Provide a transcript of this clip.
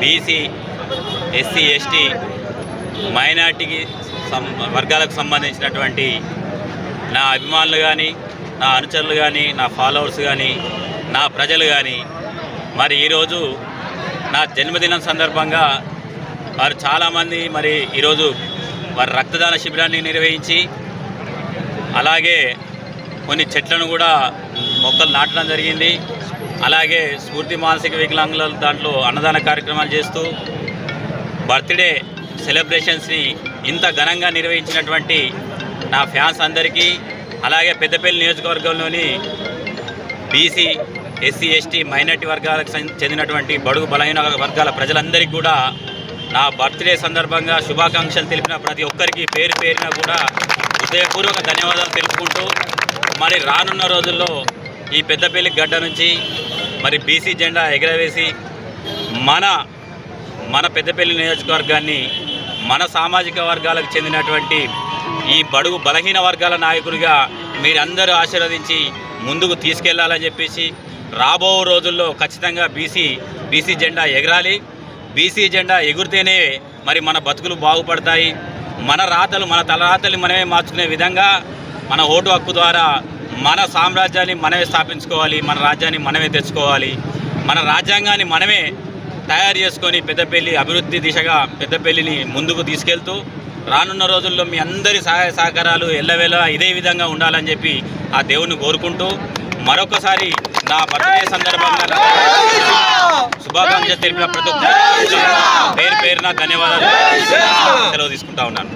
BC SC ST మైనార్టీకి సం వర్గాలకు సంబంధించినటువంటి నా అభిమానులు కానీ నా అనుచరులు కానీ నా ఫాలోవర్స్ కానీ నా ప్రజలు కానీ మరి ఈరోజు నా జన్మదినం సందర్భంగా వారు చాలామంది మరి ఈరోజు వారి రక్తదాన శిబిరాన్ని నిర్వహించి అలాగే కొన్ని చెట్లను కూడా మొక్కలు నాటడం జరిగింది. అలాగే స్ఫూర్తి మానసిక వికలాంగుల దాంట్లో అన్నదాన కార్యక్రమాలు చేస్తూ బర్త్డే సెలబ్రేషన్స్ని ఇంత ఘనంగా నిర్వహించినటువంటి నా ఫ్యాన్స్ అందరికీ అలాగే పెద్దపల్లి నియోజకవర్గంలోని బీసీ ఎస్సీ ఎస్టీ మైనార్టీ వర్గాలకు చెందినటువంటి బడుగు బలహీన వర్గాల ప్రజలందరికీ కూడా నా బర్త్డే సందర్భంగా శుభాకాంక్షలు తెలిపిన ప్రతి ఒక్కరికి పేరు పేరున కూడా హృదయపూర్వక ధన్యవాదాలు తెలుపుకుంటూ మరి రానున్న రోజుల్లో ఈ పెద్దపల్లి గడ్డ నుంచి మరి బీసీ జెండా ఎగరవేసి మన మన పెద్దపల్లి నియోజకవర్గాన్ని మన సామాజిక వర్గాలకు చెందినటువంటి ఈ బడుగు బలహీన వర్గాల నాయకుడిగా మీరందరూ ఆశీర్వదించి ముందుకు తీసుకెళ్ళాలని చెప్పేసి రాబో రోజుల్లో ఖచ్చితంగా బీసీ బీసీ జెండా ఎగరాలి. బీసీ జెండా ఎగురితేనే మరి మన బతుకులు బాగుపడతాయి. మన రాతలు మన తలరాతలు మనమే మార్చుకునే విధంగా మన ఓటు హక్కు ద్వారా మన సామ్రాజ్యాన్ని మనమే స్థాపించుకోవాలి మన రాజ్యాన్ని మనమే తెచ్చుకోవాలి మన రాజ్యాంగాన్ని మనమే తయారు చేసుకొని పెద్దపల్లి అభివృద్ధి దిశగా పెద్దపల్లిని ముందుకు తీసుకెళ్తూ రానున్న రోజుల్లో మీ అందరి సహాయ సహకారాలు ఎల్లవేళ ఇదే విధంగా ఉండాలని చెప్పి ఆ దేవుణ్ణి కోరుకుంటూ మరొకసారి నా బర్త్డే సందర్భంగా శుభాకాంక్షలు తెలిపిన ప్రతి పేరు పేరున ధన్యవాదాలు సెలవు తీసుకుంటా ఉన్నాను.